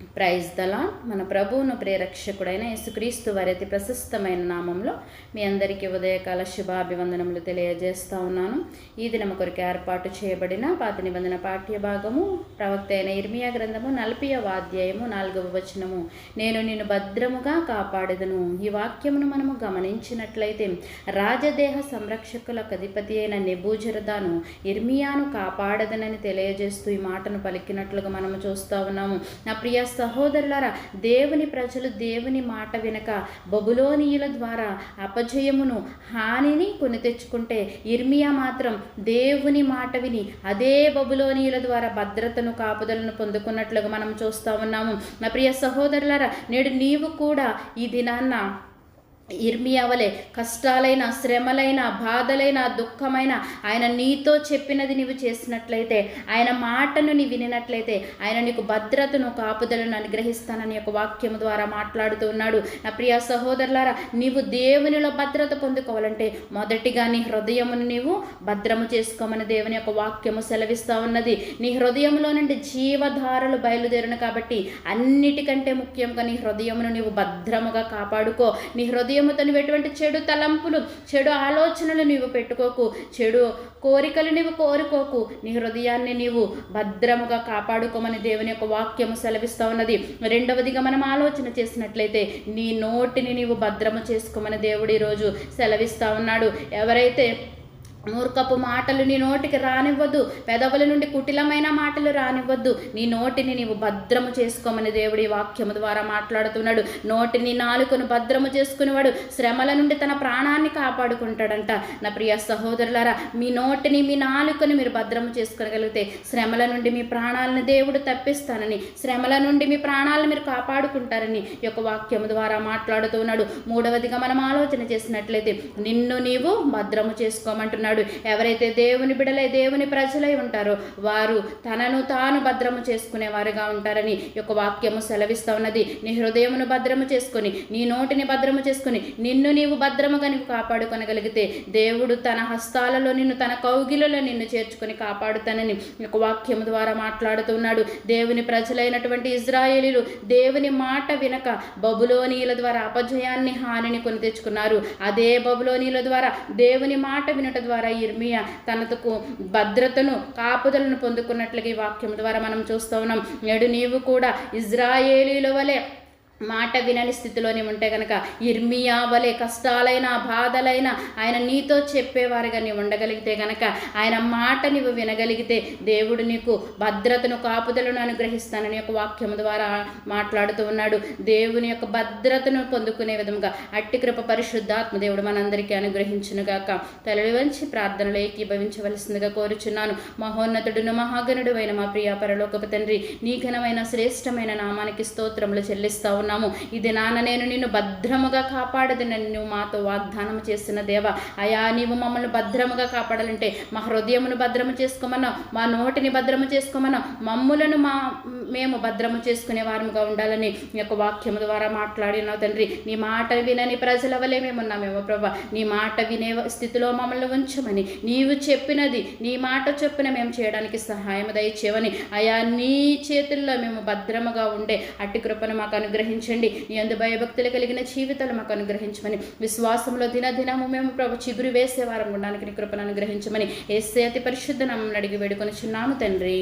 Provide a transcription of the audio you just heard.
Praise దలా మన ప్రభువును ప్రేరక్షకుడైన యేసుక్రీస్తు వారి అతి ప్రశస్తమైన నామంలో మీ అందరికీ ఉదయకాల శుభాభివందనములు తెలియజేస్తా ఉన్నాను. ఈ దినం కొరకు ఏర్పాటు చేయబడిన పాత నిబంధన పాఠ్య భాగము ప్రవక్త అయిన ఇర్మియా గ్రంథము నలభైవ అధ్యాయము నాలుగవ వచనము. నేను నిన్ను భద్రముగా కాపాడేదను. ఈ వాక్యమును మనము గమనించినట్లయితే రాజదేహ సంరక్షకులకు అధిపతి అయిన నిబూజరదాను ఇర్మియాను కాపాడదనని తెలియజేస్తూ ఈ మాటను పలికినట్లుగా మనము చూస్తూ ఉన్నాము. నా ప్రియ సహోదరులారా దేవుని ప్రజలు దేవుని మాట వినక బబులోనియుల ద్వారా అపజయమును హానిని కొని తెచ్చుకుంటే ఇర్మియా మాత్రం దేవుని మాట విని అదే బబులోనియుల ద్వారా భద్రతను కాపుదలను పొందుకున్నట్లుగా మనం చూస్తూ ఉన్నాము. నా ప్రియ సహోదరులారా నేడు నీవు కూడా ఈ దినాన్న ఇర్మియావలే కష్టాలైన శ్రమలైన బాధలైన దుఃఖమైన ఆయన నీతో చెప్పినది నీవు చేసినట్లయితే ఆయన మాటను నీ వినినట్లయితే ఆయన నీకు భద్రతను కాపుదలను అనుగ్రహిస్తానని ఒక వాక్యము ద్వారా మాట్లాడుతూ ఉన్నాడు. నా ప్రియ సహోదరులారా నీవు దేవునిలో భద్రత పొందుకోవాలంటే మొదటిగా నీ హృదయమును నీవు భద్రము చేసుకోమని దేవుని యొక్క వాక్యము సెలవిస్తూ ఉన్నది. నీ హృదయంలో నుండి జీవధారలు బయలుదేరును కాబట్టి అన్నిటికంటే ముఖ్యంగా నీ హృదయమును నీవు భద్రముగా కాపాడుకో. నీ హృదయం హృదయముతో నువ్వు చెడు తలంపులు చెడు ఆలోచనలు నీవు పెట్టుకోకు. చెడు కోరికలు నీవు కోరుకోకు. నీ హృదయాన్ని నీవు భద్రముగా కాపాడుకోమని దేవుని యొక్క వాక్యము సెలవిస్తూ ఉన్నది. రెండవదిగా మనం ఆలోచన చేసినట్లయితే నీ నోటిని నీవు భద్రము చేసుకోమని దేవుడు ఈరోజు సెలవిస్తూ ఉన్నాడు. ఎవరైతే మూర్ఖపు మాటలు నీ నోటికి రానివ్వద్దు పెదవుల నుండి కుటిలమైన మాటలు రానివ్వద్దు. నీ నోటిని నీవు భద్రము చేసుకోమని దేవుడి వాక్యము ద్వారా మాట్లాడుతున్నాడు. నోటిని నాలుకను భద్రము చేసుకునేవాడు. శ్రమల నుండి తన ప్రాణాన్ని కాపాడుకుంటాడంట. నా ప్రియ సహోదరులారా మీ నోటిని మీ నాలుకను మీరు భద్రము చేసుకోగలిగితే శ్రమల నుండి మీ ప్రాణాలను దేవుడు తప్పిస్తానని శ్రమల నుండి మీ ప్రాణాలను మీరు కాపాడుకుంటారని యొక్క వాక్యము ద్వారా మాట్లాడుతున్నాడు. మూడవదిగా మనం ఆలోచన చేసినట్లయితే నిన్ను నీవు భద్రము చేసుకోమంటున్నాడు. ఎవరైతే దేవుని బిడలై దేవుని ప్రజలై ఉంటారో వారు తనను తాను భద్రము చేసుకునేవారుగా ఉంటారని యొక్క వాక్యము సెలవిస్తూ ఉన్నది. నీ హృదయమును భద్రము చేసుకొని నీ నోటిని భద్రము చేసుకొని నిన్ను నీవు భద్రముగా నీవు కాపాడుకొనగలిగితే దేవుడు తన హస్తాలలో నిన్ను తన కౌగిలలో నిన్ను చేర్చుకొని కాపాడుతానని యొక్క వాక్యము ద్వారా మాట్లాడుతున్నాడు. దేవుని ప్రజలైనటువంటి ఇజ్రాయేలీలు దేవుని మాట వినక బబులోనీల ద్వారా అపజయాన్ని హానిని కొని తెచ్చుకున్నారు. అదే బబులోనీల ద్వారా దేవుని మాట వినట ద్వారా ఇర్మియా తనకు భద్రతను కాపుదలను పొందుకున్నట్లుగా ఈ వాక్యం ద్వారా మనం చూస్తూ ఉన్నాం. నేడు నీవు కూడా ఇజ్రాయేలీల వలె మాట వినని స్థితిలోనే ఉంటే కనుక ఇర్మియా వలె కష్టాలైనా బాధలైనా ఆయన నీతో చెప్పేవారుగా నీవు ఉండగలిగితే కనుక ఆయన మాట నీవు వినగలిగితే దేవుడు నీకు భద్రతను కాపుదలను అనుగ్రహిస్తానని యొక్క వాక్యం ద్వారా మాట్లాడుతూ ఉన్నాడు. దేవుని యొక్క భద్రతను పొందుకునే విధంగా అట్టి కృప పరిశుద్ధాత్మ దేవుడు మనందరికీ అనుగ్రహించునుగాక. తలడి వంచి ప్రార్థనలో ఏకీభవించవలసిందిగా కోరుచున్నాను. మహోన్నతుడును మహాగణుడు అయిన మా ప్రియ పరలోకపు తండ్రి నీ ఘనమైన శ్రేష్టమైన నామానికి స్తోత్రములు చెల్లిస్తా ఉన్నాము. ఇది నాన్న నేను నిన్ను భద్రముగా కాపాడదు. నన్ను మాతో వాగ్దానం చేసిన దేవ అయా నీవు మమ్మల్ని భద్రముగా కాపాడాలంటే మా హృదయమును భద్రము చేసుకోమన్నావు మా నోటిని భద్రము చేసుకోమన్నావు. మమ్ములను మా మేము భద్రము చేసుకునే వారముగా ఉండాలని యొక్క వాక్యము ద్వారా మాట్లాడినావు తండ్రి. నీ మాట వినని ప్రజల వలె మేమున్నామేమో ప్రభా. నీ మాట వినే స్థితిలో మమ్మల్ని ఉంచమని నీవు చెప్పినది నీ మాట చొప్పున మేము చేయడానికి సహాయం దయచేవని అయా నీ చేతుల్లో మేము భద్రముగా ఉండే అట్టి కృపను మాకు అనుగ్రహించండి నీ అందు భయభక్తులు కలిగిన జీవితాలు మాకు అనుగ్రహించమని. విశ్వాసంలో దినదినము మేము ప్రభు చిగురు వేసే వారం ఉండడానికి నీ కృపను అనుగ్రహించమని. ఏసే అతి పరిశుద్ధ నామం అడిగి వేడుకొని చున్నాము తండ్రి.